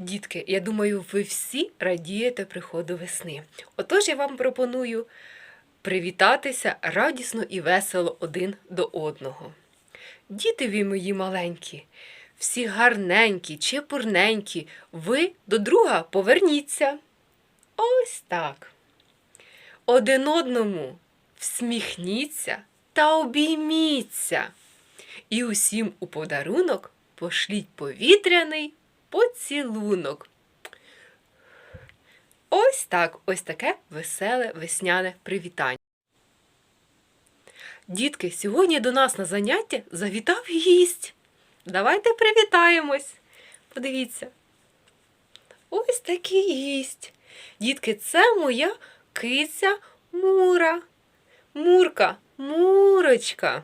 Дітки, я думаю, ви всі радієте приходу весни. Отож я вам пропоную привітатися радісно і весело один до одного. Діти ви мої маленькі, всі гарненькі, чепурненькі, ви до друга поверніться. Ось так. Один одному всміхніться та обійміться. І усім у подарунок пошліть повітряний поцілунок. Ось так, ось таке веселе весняне привітання. Дітки, сьогодні до нас на заняття завітав гість. Давайте привітаємось. Подивіться. Ось такий гість. Дітки, це моя киця Мура. Мурка, Мурочка.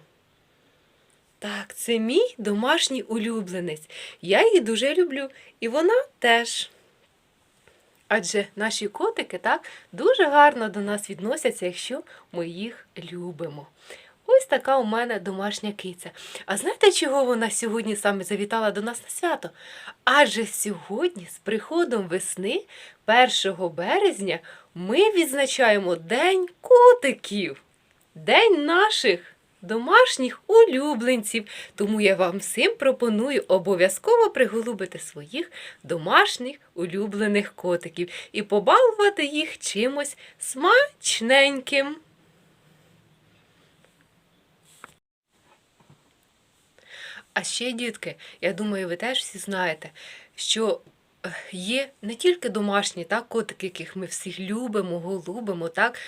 Так, це мій домашній улюбленець. Я її дуже люблю, і вона теж. Адже наші котики так дуже гарно до нас відносяться, якщо ми їх любимо. Ось така у мене домашня киця. А знаєте, чого вона сьогодні саме завітала до нас на свято? Адже сьогодні, з приходом весни, 1 березня, ми відзначаємо День котиків, День наших домашніх улюбленців. Тому я вам всім пропоную обов'язково приголубити своїх домашніх улюблених котиків і побалувати їх чимось смачненьким. А ще, дітки, я думаю, ви теж всі знаєте, що е, є не тільки домашні так, котики, яких ми всіх любимо, голубимо, так,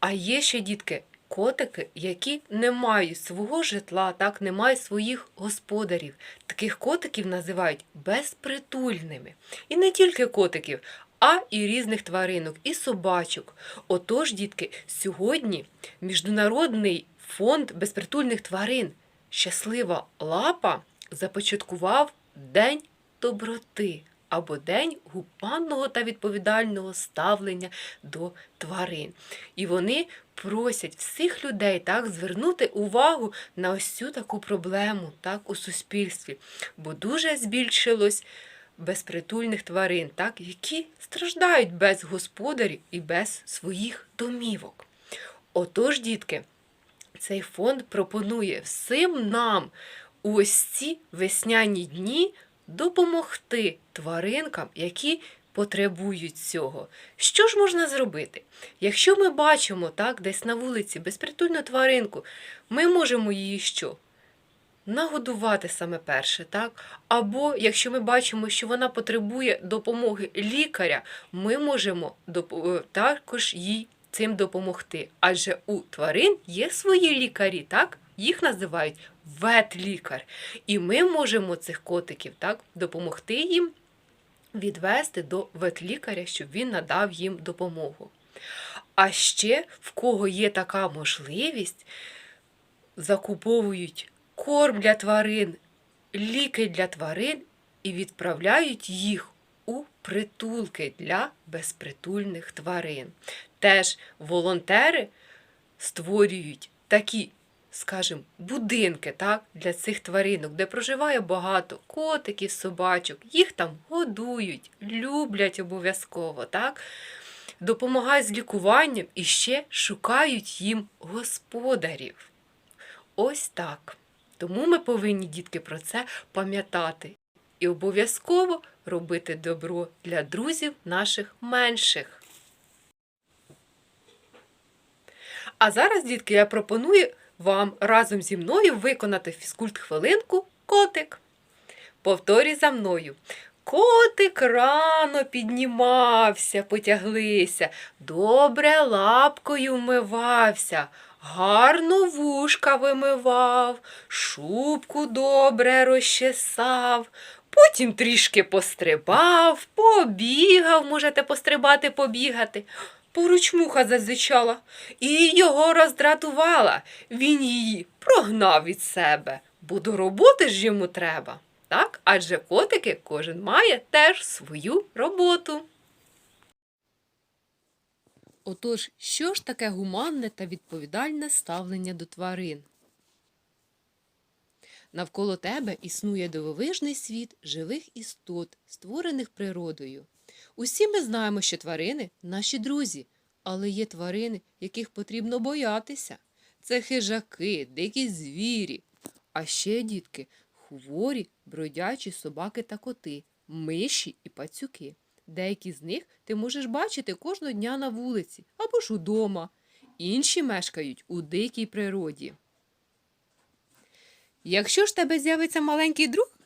а є ще дітки, котики, які не мають свого житла, так, не мають своїх господарів. Таких котиків називають безпритульними. І не тільки котиків, а і різних тваринок, і собачок. Отож, дітки, сьогодні Міжнародний фонд безпритульних тварин Щаслива лапа започаткував День доброти або День гуманного та відповідального ставлення до тварин. І вони просять всіх людей так звернути увагу на ось цю таку проблему так, у суспільстві, бо дуже збільшилось безпритульних тварин, так, які страждають без господарів і без своїх домівок. Отож, дітки, цей фонд пропонує всім нам у ось ці весняні дні допомогти тваринкам, які потребують цього. Що ж можна зробити? Якщо ми бачимо так, десь на вулиці безпритульну тваринку, ми можемо її що? Нагодувати саме перше, так? Або якщо ми бачимо, що вона потребує допомоги лікаря, ми можемо е, також їй цим допомогти. Адже у тварин є свої лікарі, так? Їх називають ветлікар. І ми можемо цих котиків так, допомогти їм відвести до ветлікаря, щоб він надав їм допомогу. А ще в кого є така можливість, закуповують корм для тварин, ліки для тварин і відправляють їх у притулки для безпритульних тварин. Теж волонтери створюють такі, скажімо, будинки так, для цих тваринок, де проживає багато котиків, собачок, їх там годують, люблять обов'язково, так? допомагають з лікуванням і ще шукають їм господарів. Ось так. Тому ми повинні, дітки, про це пам'ятати і обов'язково робити добро для друзів наших менших. А зараз, дітки, я пропоную вам разом зі мною виконати фізкульт-хвилинку котик. Повторюй за мною. Котик рано піднімався, потяглися, добре лапкою вмивався, гарно вушка вимивав, шубку добре розчесав, потім трішки пострибав, побігав, можете пострибати, побігати. Поруч муха зазичала і його роздратувала. Він її прогнав від себе, бо до роботи ж йому треба. Так? Адже котики кожен має теж свою роботу. Отож, що ж таке гуманне та відповідальне ставлення до тварин? Навколо тебе існує дивовижний світ живих істот, створених природою. Усі ми знаємо, що тварини наші друзі, але є тварини, яких потрібно боятися. Це хижаки, дикі звірі. А ще, дітки, хворі, бродячі собаки та коти, миші і пацюки. Деякі з них ти можеш бачити кожного дня на вулиці або ж удома. Інші мешкають у дикій природі. Якщо ж тебе з'явиться маленький друг,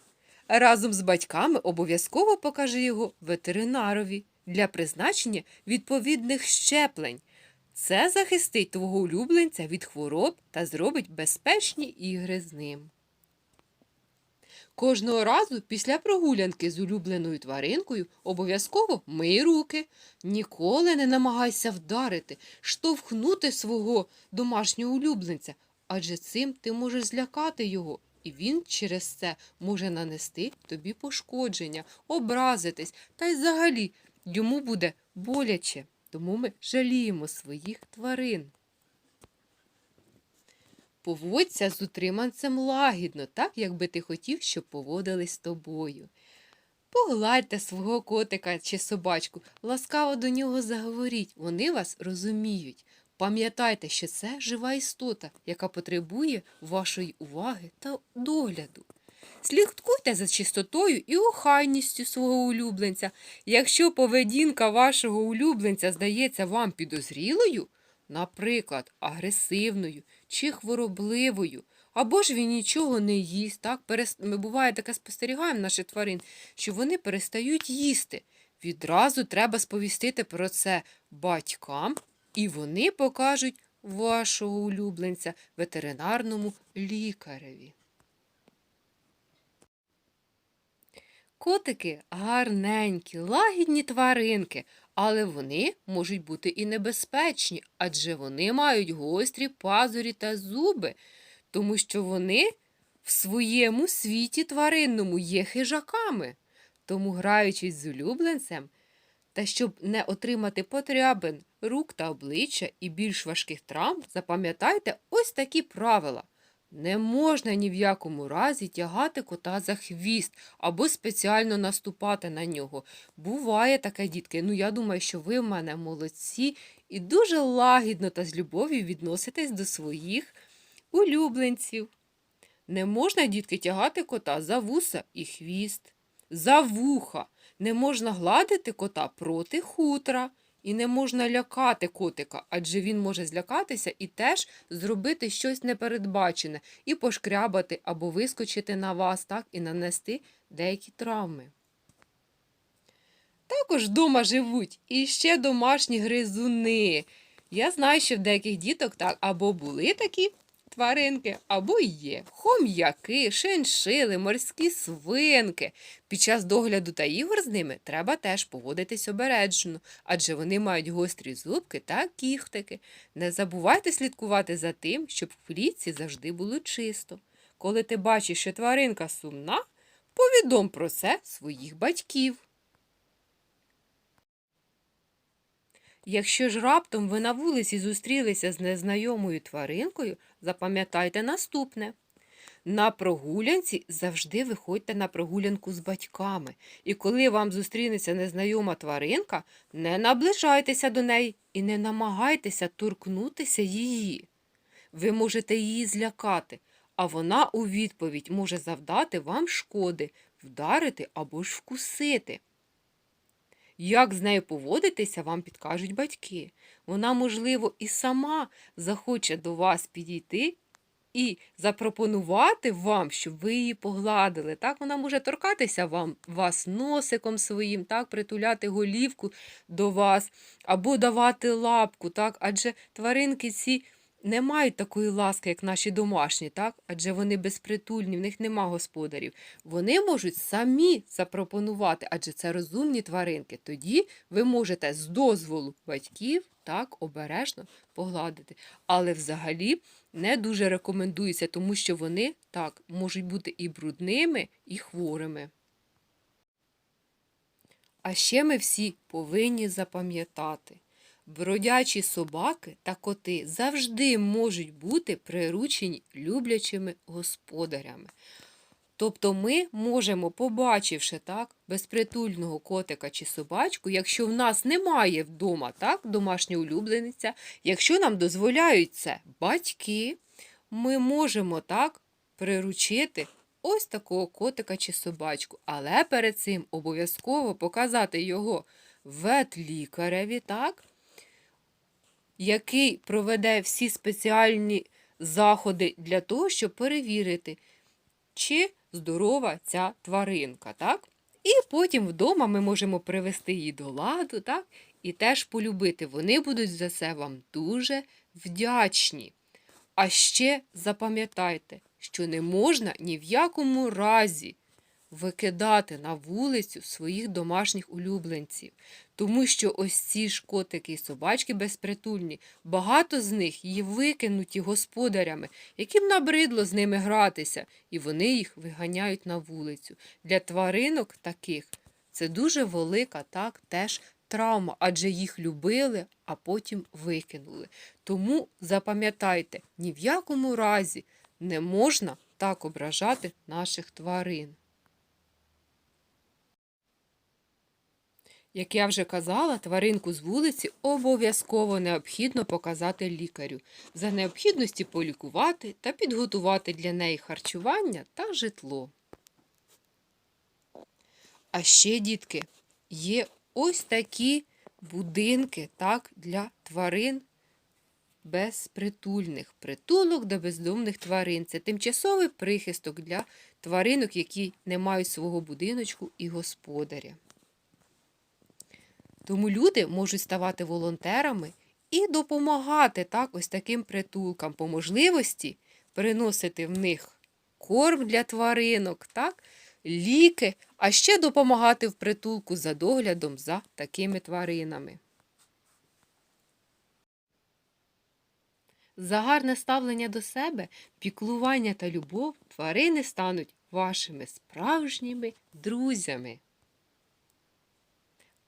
разом з батьками обов'язково покажи його ветеринарові для призначення відповідних щеплень. Це захистить твого улюбленця від хвороб та зробить безпечні ігри з ним. Кожного разу після прогулянки з улюбленою тваринкою обов'язково мий руки. Ніколи не намагайся вдарити, штовхнути свого домашнього улюбленця, адже цим ти можеш злякати його, і він через це може нанести тобі пошкодження, образитись, та й взагалі йому буде боляче. Тому ми жаліємо своїх тварин. Поводься з утриманцем лагідно, так, якби ти хотів, щоб поводились з тобою. Погладьте свого котика чи собачку, ласкаво до нього заговоріть, вони вас розуміють. Пам'ятайте, що це жива істота, яка потребує вашої уваги та догляду. Слідкуйте за чистотою і охайністю свого улюбленця. Якщо поведінка вашого улюбленця здається вам підозрілою, наприклад, агресивною чи хворобливою, або ж він нічого не їсть, так? Буває таке спостерігаємо наших тварин, що вони перестають їсти. Відразу треба сповістити про це батькам, і вони покажуть вашого улюбленця ветеринарному лікареві. Котики гарненькі, лагідні тваринки, але вони можуть бути і небезпечні, адже вони мають гострі пазурі та зуби, тому що вони в своєму світі тваринному є хижаками. Тому, граючись з улюбленцем, та щоб не отримати потрябин рук та обличчя і більш важких травм, запам'ятайте ось такі правила. Не можна ні в якому разі тягати кота за хвіст або спеціально наступати на нього. Буває таке, дітки. Ну, я думаю, що ви в мене молодці і дуже лагідно та з любов'ю відноситесь до своїх улюбленців. Не можна, дітки, тягати кота за вуса і хвіст, за вуха. Не можна гладити кота проти хутра. І не можна лякати котика, адже він може злякатися і теж зробити щось непередбачене, і пошкрябати або вискочити на вас, так, і нанести деякі травми. Також вдома живуть і ще домашні гризуни. Я знаю, що в деяких діток так або були такі тваринки, або є хом'яки, шиншили, морські свинки. Під час догляду та ігор з ними треба теж поводитись обережно, адже вони мають гострі зубки та кіхтики. Не забувайте слідкувати за тим, щоб в клітці завжди було чисто. Коли ти бачиш, що тваринка сумна, повідом про це своїх батьків. Якщо ж раптом ви на вулиці зустрілися з незнайомою тваринкою, запам'ятайте наступне. На прогулянці завжди виходьте на прогулянку з батьками. І коли вам зустрінеться незнайома тваринка, не наближайтеся до неї і не намагайтеся торкнутися її. Ви можете її злякати, а вона у відповідь може завдати вам шкоди, вдарити або ж вкусити. Як з нею поводитися, вам підкажуть батьки. Вона, можливо, і сама захоче до вас підійти і запропонувати вам, щоб ви її погладили. Так, вона може торкатися вам, вас носиком своїм, так, притуляти голівку до вас, або давати лапку, так, адже тваринки ці не мають такої ласки, як наші домашні, так? адже вони безпритульні, в них нема господарів. Вони можуть самі запропонувати, адже це розумні тваринки. Тоді ви можете з дозволу батьків так обережно погладити. Але взагалі не дуже рекомендується, тому що вони так можуть бути і брудними, і хворими. А ще ми всі повинні запам'ятати. Бродячі собаки та коти завжди можуть бути приручені люблячими господарями. Тобто ми можемо, побачивши так, безпритульного котика чи собачку, якщо в нас немає вдома так, домашнього улюблениця, якщо нам дозволяють це батьки, ми можемо так приручити ось такого котика чи собачку. Але перед цим обов'язково показати його ветлікареві, так, який проведе всі спеціальні заходи для того, щоб перевірити, чи здорова ця тваринка, так? І потім вдома ми можемо привести її до ладу, так? І теж полюбити. Вони будуть за це вам дуже вдячні. А ще запам'ятайте, що не можна ні в якому разі викидати на вулицю своїх домашніх улюбленців. Тому що ось ці ж котики і собачки безпритульні, багато з них є викинуті господарями, яким набридло з ними гратися, і вони їх виганяють на вулицю. Для тваринок таких це дуже велика так теж травма, адже їх любили, а потім викинули. Тому запам'ятайте, ні в якому разі не можна так ображати наших тварин. Як я вже казала, тваринку з вулиці обов'язково необхідно показати лікарю, за необхідності полікувати та підготувати для неї харчування та житло. А ще, дітки, є ось такі будинки так, для тварин безпритульних. Притулок до бездомних тварин. Це тимчасовий прихисток для тваринок, які не мають свого будиночку і господаря. Тому люди можуть ставати волонтерами і допомагати так, ось таким притулкам по можливості приносити в них корм для тваринок, так, ліки, а ще допомагати в притулку за доглядом за такими тваринами. За гарне ставлення до себе, піклування та любов тварини стануть вашими справжніми друзями.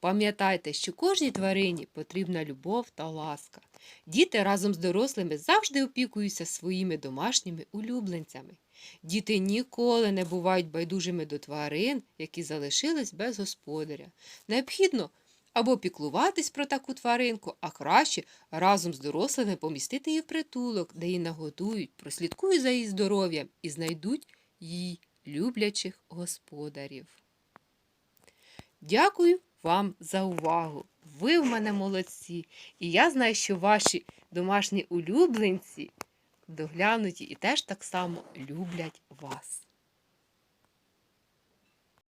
Пам'ятайте, що кожній тварині потрібна любов та ласка. Діти разом з дорослими завжди опікуються своїми домашніми улюбленцями. Діти ніколи не бувають байдужими до тварин, які залишились без господаря. Необхідно або піклуватись про таку тваринку, а краще разом з дорослими помістити її в притулок, де її нагодують, прослідкують за її здоров'ям і знайдуть їй люблячих господарів. Дякую вам за увагу. Ви в мене молодці. І я знаю, що ваші домашні улюбленці доглянуті і теж так само люблять вас.